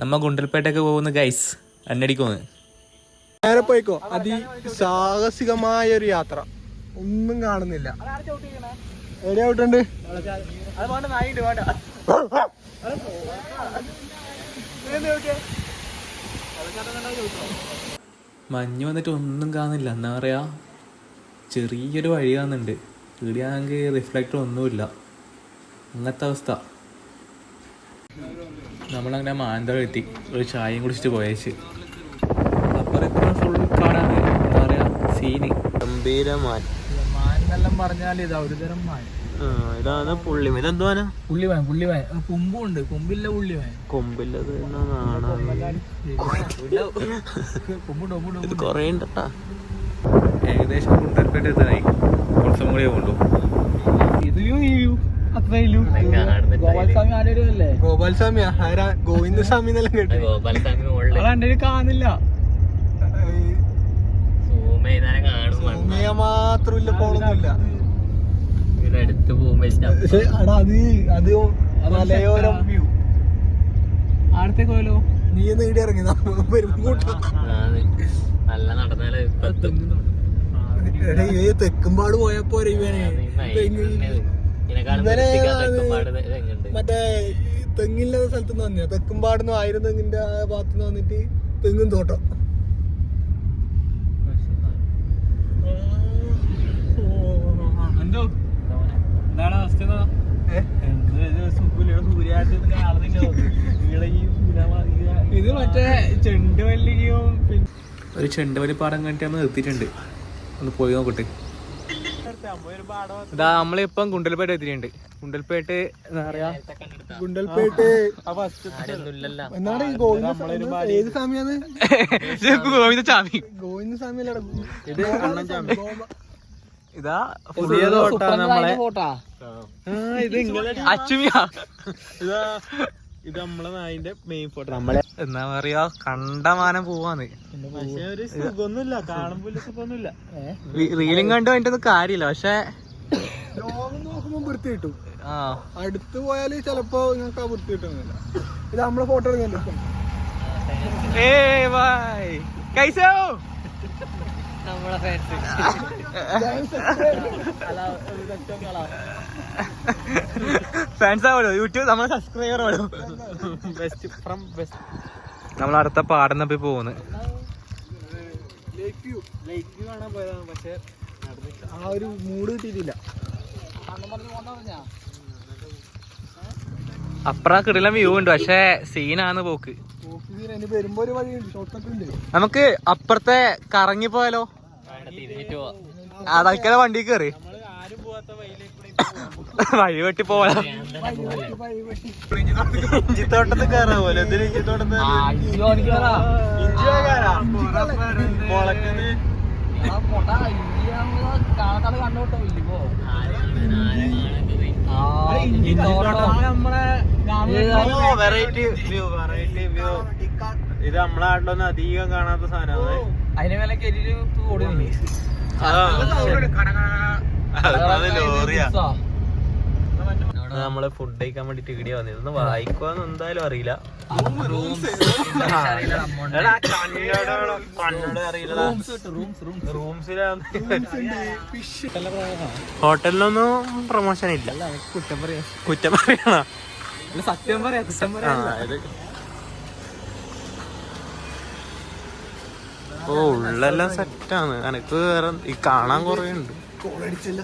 നമ്മ ഗുണ്ടൽപേട്ടൊക്കെ പോകുന്ന ഗൈസ് അന്നടിക്കോന്ന്. നേരെ പോയിക്കോ. അതി സാഹസികമായ ഒരു യാത്ര. ഒന്നും കാണുന്നില്ല. എവിടെ ഔട്ടുണ്ട്? മഞ്ഞ് വന്നിട്ട് ഒന്നും കാണുന്നില്ല. എന്നാ പറയാ? ചെറിയൊരു വഴി കാണുന്നുണ്ട്. ഇടിയാണെങ്കിൽ റിഫ്ലക്ടർ ഒന്നുമില്ല. അങ്ങനത്തെ അവസ്ഥ. നമ്മളങ്ങനെ മാനന്തവാടി എത്തി ഒരു ചായയും കുടിച്ചിട്ട് പോയേച്ച്. അപ്പുറം ഫുൾ കാടാണ് എന്താ പറയാ? സീന് ഗംഭീരമാൻ മാനെന്നെല്ലാം പറഞ്ഞാൽ ഇതാ ഒരു തരം മാൻ ഇതാണ് പുള്ളി ഇതെന്തുവാനാ കുമ്പില്ല കൊമ്പില്ലത് കൊറേ ഉണ്ടട്ടാ ഏകദേശം ഗുണ്ടൽപേട്ട എത്താനായി. കുറച്ചും കൂടി കൊണ്ടു ഇത് അത്രയില്ലു ഗോപാൽസ്വാമി ആരുടെ അല്ലേ ഗോപാൽസ്വാമി ആരാ? എന്നെല്ലാം കേട്ടു. മുകളിൽ കാണുന്നില്ല സൂമേതാനെ കാണും സൗമ്യ മാത്രമില്ല പക്ഷെ അടാ അത് അത് മലയോരം വ്യൂ നീ ഇറങ്ങി നല്ല നടന്നാൽ ഈ തെക്കുംപാട് പോയപ്പോ ഇവനെ. മറ്റേ തെങ്ങില്ലാത്ത സ്ഥലത്ത് നിന്ന് വന്നു തെക്കുംപാടുന്ന് ആയിരം തെങ്ങിന്റെ ആ ഭാഗത്ത് നിന്ന് വന്നിട്ട് തെങ്ങും തോട്ടം. എന്തോ എന്താണ് അവസ്ഥ? ഇത് മറ്റേ ചെണ്ടുമല്ലികയും പിന്നെ ഒരു ചെണ്ടുമല്ലി പാടം കണ്ടിട്ട് നമ്മൾ നിർത്തിയിട്ടുണ്ട്. ഒന്ന് പോയി നോക്കട്ടെ. ഇതാ നമ്മളിപ്പം ഗുണ്ടൽപേട്ട് എത്തിയിട്ടുണ്ട്. ഗുണ്ടൽപേട്ട് എന്താ പറയാ? ഗുണ്ടൽപേട്ട്. ആരൊന്നുമില്ലല്ലോ. എന്നാണ് ഈ ഗോവിന്ദ ഏത് സ്വാമിയാണ്? ഗോവിന്ദ സ്വാമി. ഗോവിന്ദ സ്വാമി. ഇത് അണ്ണൻ ചാമി ഇതാ പുതിയ തോട്ടാ നമ്മളെ. ഇത് അച്ചുമിയാ ഇത് നമ്മളെ നായിന്റെ മെയിൻ ഫോട്ടോ നമ്മളെ എന്താ പറയാ കണ്ടമാനം പോവാന്ന്. പക്ഷെ ഒരു സുഖമൊന്നുമില്ല കാണുമ്പോൾ സുഖമൊന്നുമില്ല. റീലും കണ്ടു അതിന്റെ കാര്യമില്ല പക്ഷെ ലോകം നോക്കുമ്പോ വൃത്തി കിട്ടും. ആ. അടുത്ത് പോയാൽ ചിലപ്പോ നിങ്ങൾക്ക് ആ വൃത്തി കിട്ടുന്നില്ല. ഇത് നമ്മളെ ഫോട്ടോ കൈസോ നമ്മളെ ഫാൻസ് ഫാൻസ് ആവല്ലോ യൂട്യൂബ് നമ്മളെ സബ്സ്ക്രൈബർ ആവല്ലോ ബെസ്റ്റ് ഫ്രം ബെസ്റ്റ് നമ്മൾ അടുത്ത പാടുന്ന പോയി പോകുന്നു. ലേക്ക് വ്യൂ ലേക്ക് വ്യൂ കാണാൻ പോയതാണ് പക്ഷെ ആ ഒരു മൂഡ് കിട്ടിയിട്ടില്ല. അപ്പുറം കിടിലം വ്യൂ ഉണ്ട് പക്ഷെ സീനാണ് പോക്ക്. നമുക്ക് അപ്പുറത്തെ കറങ്ങി പോയാലോ? അതൊക്കെ വണ്ടി കയറി ആരും പോവാത്ത വഴിയിലേക്ക് വഴി വെട്ടി പോവാ. കയറാ പോലെ എന്തിനാ വെറൈറ്റി വ്യൂ വെറൈറ്റി വ്യൂ ഇത് നമ്മളെ നാട്ടിലൊന്നും അധികം കാണാത്ത സാധനമാണ്. അതിന് മേലെ കയറ്റിട്ട് ഓടുന്നില്ലേ നമ്മൾ ഫുഡ് കഴിക്കാൻ വേണ്ടിട്ട് വീഡിയോ വന്നിരുന്നു വായിക്കുവാന്ന് എന്തായാലും അറിയില്ല. ഹോട്ടലിലൊന്നും പ്രൊമോഷൻ ഇല്ല. കുറ്റം പറയാ കുറ്റം പറയണ? സത്യം പറയാ കുറ്റം പറയാ ഓ ഉള്ളെല്ലാം സെറ്റാണ് എനക്ക് വേറെ ഈ കാണാൻ കൊറേ ഉണ്ട്. കോളടിച്ചല്ല.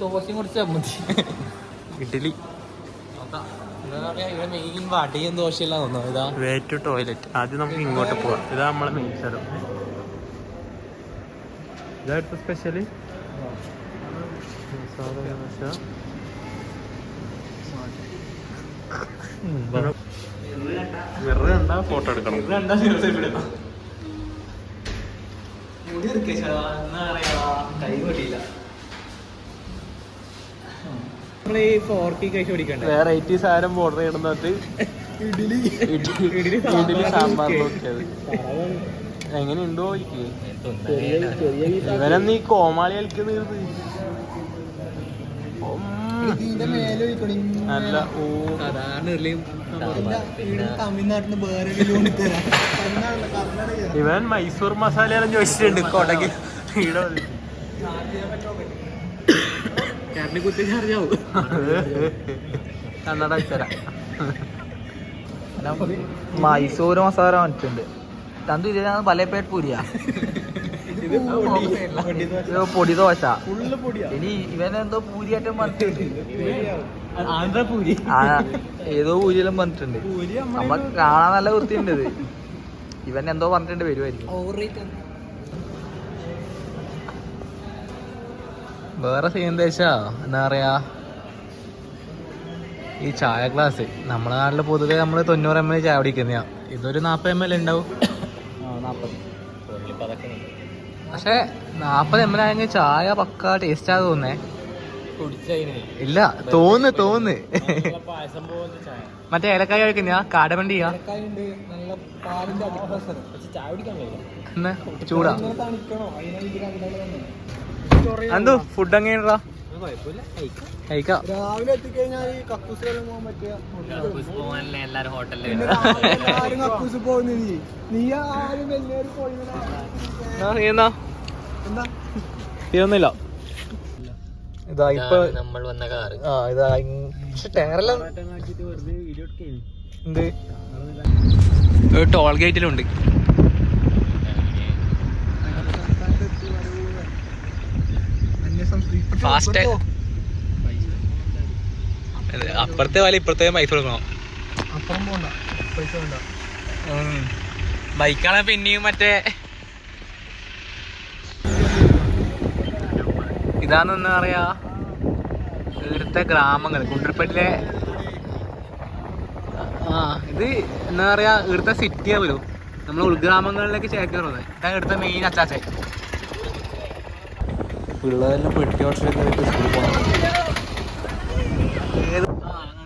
ദോശയും കുറച്ച് ചമ്മന്തി ഇഡലി മെയിൻ വടയും ദോശയെല്ലാം തോന്നുന്നു ഇതാ. വേ ടു ടോയ്ലറ്റ് ആദ്യം നമുക്ക് ഇങ്ങോട്ട് പോവാം. ഇതാ നമ്മളെ മെയിൻ സ്ഥലം. ഇതായിട്ട് സ്പെഷ്യൽ മിറർ കണ്ടാ ഫോട്ടോ എടുക്കണം മുടി കൈ കൊട്ടിയില്ല നമ്മൾ ഈ ഫോർട്ടി കഴിച്ച് പിടിക്കണ്ടേ? വേറെ എയ്റ്റി സാധനം ഓർഡർ ചെയ്യണമെന്നിട്ട് ഇഡ്ഡലി. ഇഡ്ഡലി സാമ്പാർ നോക്കിയത്. എങ്ങനെയുണ്ടോ എനിക്ക് ഇവനെന്ന് ഈ കോമാളി കളിക്കുന്നത് നല്ല ഓ വേറെ ഇവൻ മൈസൂർ മസാല എല്ലാം ചോദിച്ചിട്ടുണ്ട് ഈടെ കന്നഡ മൈസൂർ മസാല വന്നിട്ടുണ്ട്. തന്തു ഇതിനാണ് പലപ്പേട്ട് പൂരിയാ. പൊടി. ദോശ. ഇനി ഇവനെന്തോ പൂരിയായിട്ടും പറഞ്ഞിട്ടുണ്ട് ആന്ധ്രപൂരി ആ ഏതോ പൂരിയെല്ലാം പറഞ്ഞിട്ടുണ്ട്. നമ്മ കാണാൻ നല്ല വൃത്തിയുണ്ട് ഇത്. ഇവൻ എന്തോ പറഞ്ഞിട്ടുണ്ട് വരുമായിരിക്കും വേറെ സീൻ എന്താ വെച്ചാ? എന്താ പറയാ? ഈ ചായ ഗ്ലാസ് നമ്മുടെ നാട്ടിൽ പൊതുവേ നമ്മൾ തൊണ്ണൂറ് എം എൽ ചായ കുടിക്കുന്നയാ. ഇതൊരു നാപ്പത് എം എൽ ഉണ്ടാവും. പക്ഷെ നാപ്പത് എം എൽ ആയെങ്കിൽ ചായ പക്ക ടേസ്റ്റ് ആ തോന്നേ ഇല്ല തോന്ന് തോന്ന്. മറ്റേ ഏലക്കായ കഴിക്കുന്ന കാടമണ്ടി എന്നാ ചൂടാ. എന്തോ? ഫുഡ് എങ്ങനെയാ രാവിലെ എത്തിക്കഴിഞ്ഞാൽ നീ ആരും എല്ലാവരും പോയി തീർന്നില്ല ഇതാ ഇപ്പൊ നമ്മൾ വന്ന കാറ്. ആ ഇതാ ടയറെല്ലാം എന്ത്? ടോൾ ഗേറ്റിലുണ്ട് ഫാസ്റ്റ് അപ്പുറത്തെ വല ഇപ്പുറത്തെ പൈസ കൊടുക്കണം. അപ്പുറം പോണ്ട. പൈസ വേണ്ട. ബൈക്കാണ് പിന്നെയും മറ്റേ ഇതാന്ന് എന്താ പറയാ. ഇവിടുത്തെ ഗ്രാമങ്ങൾ. കുണ്ടിപ്പട്ടിലെ ആ ഇത് എന്താ പറയാ ഇവിടുത്തെ സിറ്റി ആവുമല്ലോ നമ്മൾ ഉൾഗ്രാമങ്ങളിലേക്ക് ചേക്കേറുന്നത്. ഇതാണ് ഇവിടുത്തെ മെയിൻ അച്ചാച്ച പിള്ളേരെല്ലാം പെട്ടി ഓട്ടോറിക്ഷ സ്കൂളിൽ പോകണം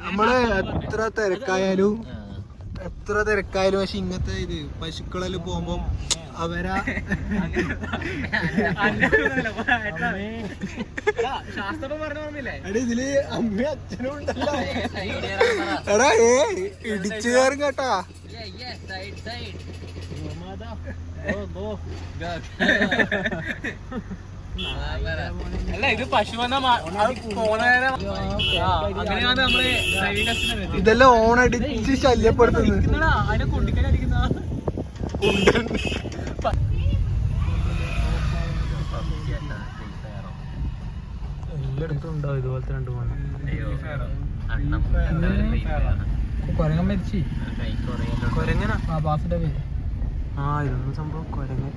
നമ്മൾ എത്ര തിരക്കായാലും എത്ര തിരക്കായാലും പക്ഷെ ഇങ്ങനത്തെ ഇത് പശുക്കളെല്ലാം പോകുമ്പോ അവരാ എടാ ഇതിൽ അമ്മ അച്ഛനും ഉണ്ടല്ലോ. എടാ ഏ ഇടിച്ചു കയറും കേട്ടാ. അല്ല ഇത് ഇതെല്ലാം ഓണടിച്ച് ശല്യപ്പെടുത്തുന്നത്. കൊണ്ടിക്കാനടിക്കുന്ന എല്ലായിടത്തും ഉണ്ടാവും ഇതുപോലത്തെ രണ്ട് മൂന്ന് കൊരങ്ങൻ മരിച്ചു. കൊരങ്ങനാ? ബാസിന്റെ പേര് ആ ഇതൊന്നും സംഭവം കൊരങ്ങൻ.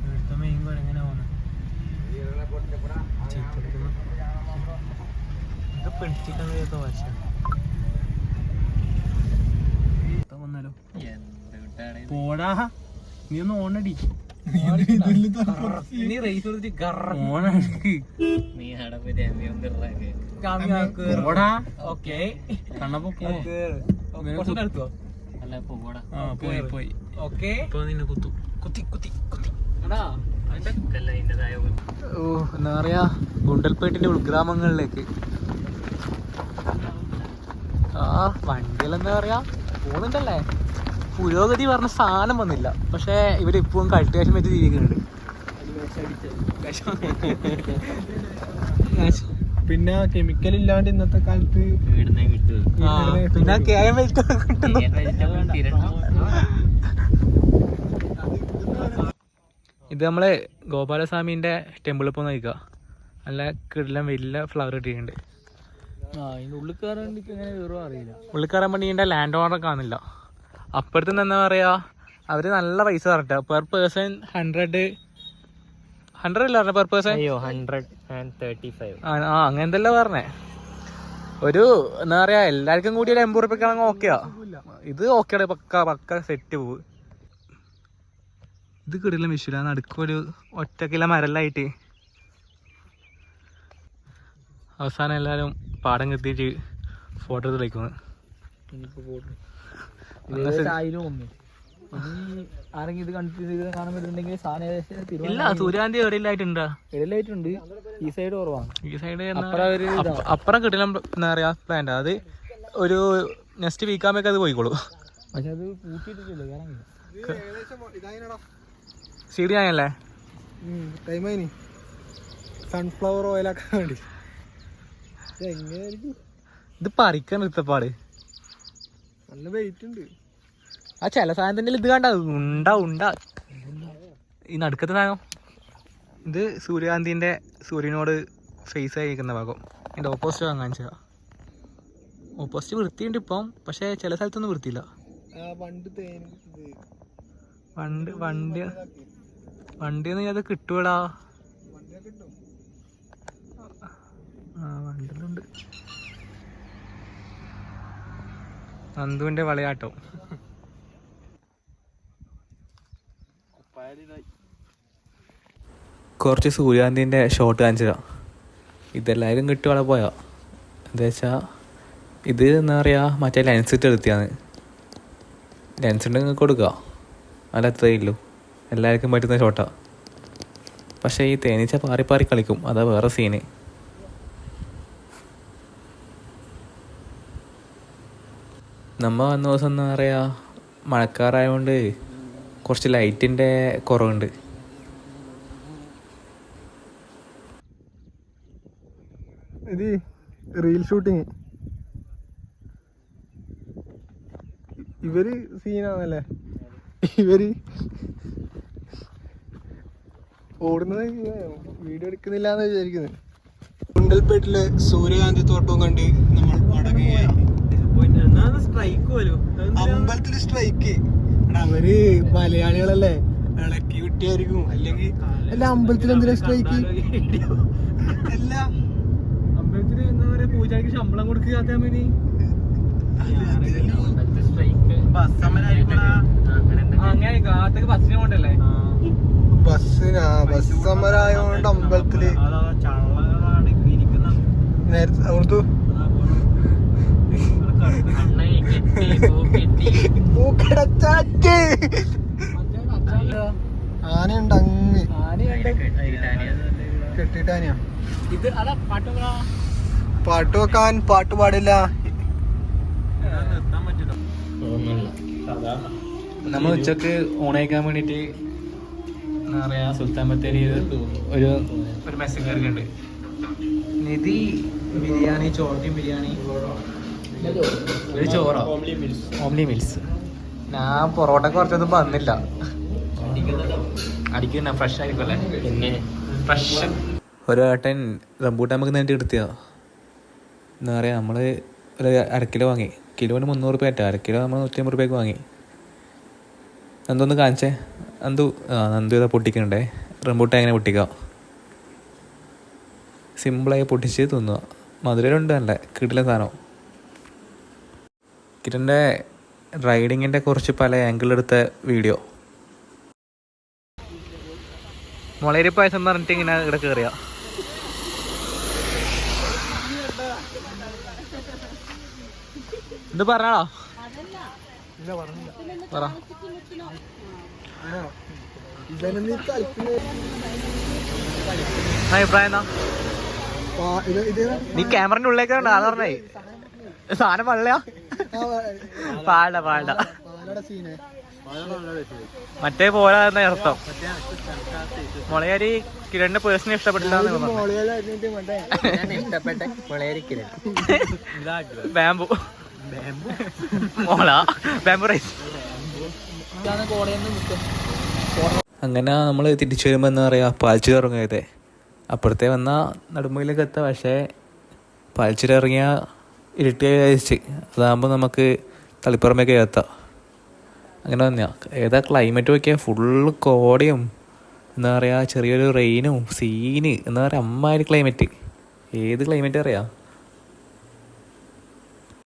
ഇവിടുത്തെ മെയിൻ കൊരങ്ങനാ പോകുന്നത് ഇത് പിടിച്ചിക്കാൻ കഴിയാത്ത പോടാ. നീ ഒന്ന് ഓണടി. നീ റേസ് കൊടുത്തിട്ട് ഓണടി പോടാ. ഓക്കെ. കണ്ണപ്പോ പോടാ. പോയി പോയി. ഓക്കെ. ഇപ്പൊ നിന്നെ കുത്തു. കുത്തി കുത്തി കുത്തി. ഓ എന്താ പറയാ? ഗുണ്ടൽപേട്ടിന്റെ ഉൾഗ്രാമങ്ങളിലേക്ക്. ആ വണ്ടികൾ എന്താ പറയാ? പോകുന്നുണ്ടല്ലേ പുരോഗതി പറഞ്ഞ സാധനം വന്നില്ല. പക്ഷെ ഇവരിപ്പോഴും കൾട്ടിവേഷൻ വെച്ച് ജീവിക്കുന്നുണ്ട്. പിന്നെ കെമിക്കൽ ഇല്ലാണ്ട് ഇന്നത്തെ കാലത്ത് പിന്നെ കിട്ടുന്നു ഇത് നമ്മളെ ഗോപാലസ്വാമിന്റെ ടെമ്പിളിൽ പോയി നോക്കുക നല്ല കിടലം വലിയ ഫ്ലവർ ഇട്ടിട്ടുണ്ട്. ഉള്ളിൽ കയറാൻ വേണ്ടി ഇതിന്റെ ലാൻഡ് ഓണർ കാണില്ല. അപ്പുറത്ത് നിന്ന് എന്താ പറയാ അവർ നല്ല പൈസ പറഞ്ഞിട്ട് പെർ പേഴ്സൺ ഹൺഡ്രഡ് ഹൺഡ്രഡ് അല്ല പറഞ്ഞ പെർ പേഴ്സൺ അയ്യോ ഹൺഡ്രഡ് ആൻഡ് തേർട്ടി ഫൈവ് ആ ആ, അങ്ങനെ എന്തെല്ലാം പറഞ്ഞേ. ഒരു എന്താ പറയാ എല്ലാവർക്കും കൂടി ഒരു എൺപത് റുപ്യക്കാണെങ്കിൽ ഓക്കെയാ ഇത് ഓക്കെയാണ് പക്ക പക്ക സെറ്റ് പോവ്. ഇത് കിടില്ല വിഷുല നടുക്കൊരു ഒറ്റക്കില മരലായിട്ട് അവസാനം എല്ലാവരും പാടം കെത്തിയിട്ട് ഫോട്ടോ എടുത്ത് കളിക്കുന്നു ഇനിയിപ്പോ എന്നാ ശരി. ആയിരം ഒന്ന് ആരെങ്കിലും ഇത് കൺഫ്യൂസ് കാണാൻ പറ്റുന്നുണ്ടെങ്കിൽ സാധനം ഏകദേശം ഇല്ല ഇടയിലായിട്ടുണ്ട് ഈ സൈഡ് കുറവാണ്. ഈ സൈഡ് അപ്പുറം കിട്ടില്ല എന്താ പറയാ പ്ലാന്റ് അത് ഒരു നെക്സ്റ്റ് വീക്കാകുമ്പോഴേക്ക് അത് പോയിക്കോളൂ. പക്ഷെ അത് പൂട്ടിയിട്ടില്ല കാരണം സീഡ് ഞാനല്ലേ സൺഫ്ലവർ ഓയിലാക്കാൻ വേണ്ടി. ഇത് പറിക്കാൻ എടുത്തപ്പാട് നല്ല വെയിറ്റ് ഉണ്ട്. ആ ചില സാധനത്തിന്റെ ഇത് കണ്ട ഉണ്ട ഉണ്ട. ഈ നടുക്കത്തെ സാധനം. ഇത് സൂര്യകാന്തിന്റെ സൂര്യനോട് ഫേസ് ആയി നിൽക്കുന്ന ഭാഗം. എന്റെ ഓപ്പോസിറ്റ് വാങ്ങാൻ കാണിച്ച ഓപ്പോസിറ്റ് വൃത്തിയുണ്ട് ഇപ്പം പക്ഷെ ചില സ്ഥലത്തൊന്നും വൃത്തിയില്ല. വണ്ടി വണ്ടി വണ്ടി ഒന്നും അത് കിട്ടൂടാ. ആ വണ്ടിയിലുണ്ട് നന്ദുവിന്റെ വളയാട്ടം. കുറച്ച് സൂര്യകാന്തിന്റെ ഷോട്ട് കാണിച്ചതാ ഇതെല്ലാവരും കിട്ടും അവിടെ പോയാ. എന്താ വെച്ചാൽ ഇത് എന്താ പറയുക മറ്റേ ലെൻസ് ഇട്ട് എടുത്തിയാണ്. ലെൻസ് ഉണ്ടെങ്കിൽ കൊടുക്കുക അല്ല അത്രയേ എല്ലാവർക്കും പറ്റുന്ന ഷോട്ടാ പക്ഷേ ഈ തേനീച്ച പാറി പാറി കളിക്കും. അതാ വേറെ സീന് നമ്മ വന്ന ദിവസം എന്താ പറയുക മഴക്കാറായതുകൊണ്ട് കുറച്ച് ലൈറ്റിന്റെ കുറവുണ്ട്. ഇത് റീൽ ഷൂട്ടിങ് ഇവർ സീനാണല്ലേ ഇവർ ഓടുന്നത് വീഡിയോ എടുക്കുന്നില്ല എന്ന് വിചാരിക്കുന്നത് കുണ്ടൽപേട്ടിലെ സൂര്യകാന്തി തോട്ടവും കണ്ട് നമ്മൾ പോലും. അമ്പലത്തിൽ സ്ട്രൈക്ക് അവർ മലയാളികളല്ലേ? ഇളക്കി വിട്ടിയായിരിക്കും. അല്ലെങ്കിൽ അല്ല അമ്പലത്തിൽ എന്തിനാ സ്ട്രൈക്ക് അല്ല. അമ്പലത്തിൽ എന്താ പറയാ പൂജാരിക്ക് ശമ്പളം കൊടുക്കുക ബസ്സിന് ബസ്സിനാ ബസ് അമ്പലത്തിൽ. നേരത്തെ അവിടുത്തെ. പൂക്കടച്ചാറ്റ് ആനയുണ്ട് അങ്ങ് കെട്ടിട്ടാനിയാ? ഇത് പാട്ട് വെക്കാൻ പാട്ട് പാടില്ല. നമ്മൾ ഉച്ചയ്ക്ക് ഓണയിക്കാൻ വേണ്ടിട്ട് എന്താ പറയാ സുൽത്താൻ ബത്തേരി ഒരു ഒരു മെസ്സേജ് കയറിയിട്ടുണ്ട് നിധി ബിരിയാണി ചോട്ടിയും ബിരിയാണി. ഒരു ചോറോ? ഓംലി മിൽസ് ഞാൻ പൊറോട്ട കുറച്ചൊന്നും വന്നില്ല. അടിക്കുന്ന ഫ്രഷ് ആയിരിക്കും അല്ലേ പിന്നെ ഫ്രഷ് ഒരു ഏട്ടൻ റംബൂട്ടാൻ നമുക്ക് നേരിട്ട് എടുത്തിയാ എന്താ പറയുക നമ്മൾ ഒരു അര കിലോ വാങ്ങി. കിലോന് മുന്നൂറ് രൂപ ആയിട്ടാ അര കിലോ നമ്മൾ നൂറ്റി അമ്പത് രൂപയ്ക്ക് വാങ്ങി നന്ദൊന്ന് കാണിച്ചേ. നന്ദു ആ നന്ദു ഇതാ പൊട്ടിക്കണ്ടേ റംബൂട്ടാൻ എങ്ങനെ പൊട്ടിക്കാം? സിമ്പിളായി പൊട്ടിച്ച് തിന്നുക മധുരമുണ്ട് നല്ല കിട്ടില്ല സാധനം. കിട്ടന്റെ റൈഡിങ്ങിന്റെ കുറച്ച് പല ആംഗിൾ എടുത്ത വീഡിയോ മുളരി പായസം പറഞ്ഞിട്ട് ഇങ്ങനെ ഇവിടെ കയറിയ ഇത് പറഞ്ഞാളോ? പറ. അഭിപ്രായം എന്നാ നീ ക്യാമറന്റെ ഉള്ളിലേക്ക് അതാ പറഞ്ഞേ. സാധനം പള്ളയാ. പാട പാട. മറ്റേ പോരാന്ന അർത്ഥം. മുളയരി കിരണിന്റെ പേഴ്സണൽ ഇഷ്ടപ്പെട്ടില്ല ബാംബു. മോള ബാമ്പു റൈസ് അങ്ങനെ നമ്മൾ തിരിച്ചു വരുമ്പോൾ എന്താ പറയുക പാൽച്ചുര ഇറങ്ങിയതേ അപ്പുറത്തെ വന്ന നടുമ്പയിലേക്ക് എത്താം പക്ഷേ പാൽച്ചുര ഇറങ്ങിയ ഇരുട്ടി കഴിച്ച് അതാകുമ്പോൾ നമുക്ക് തളിപ്പുറമേക്ക് എത്താം. അങ്ങനെ തന്നെയാ ഏതാ ക്ലൈമറ്റ് നോക്കിയാൽ ഫുള്ള് കോടയും എന്താ പറയുക ചെറിയൊരു റെയിനും സീന് എന്താ പറയുക അമ്മാതിരി ക്ലൈമറ്റ് ഏത് ക്ലൈമറ്റ് അറിയാം?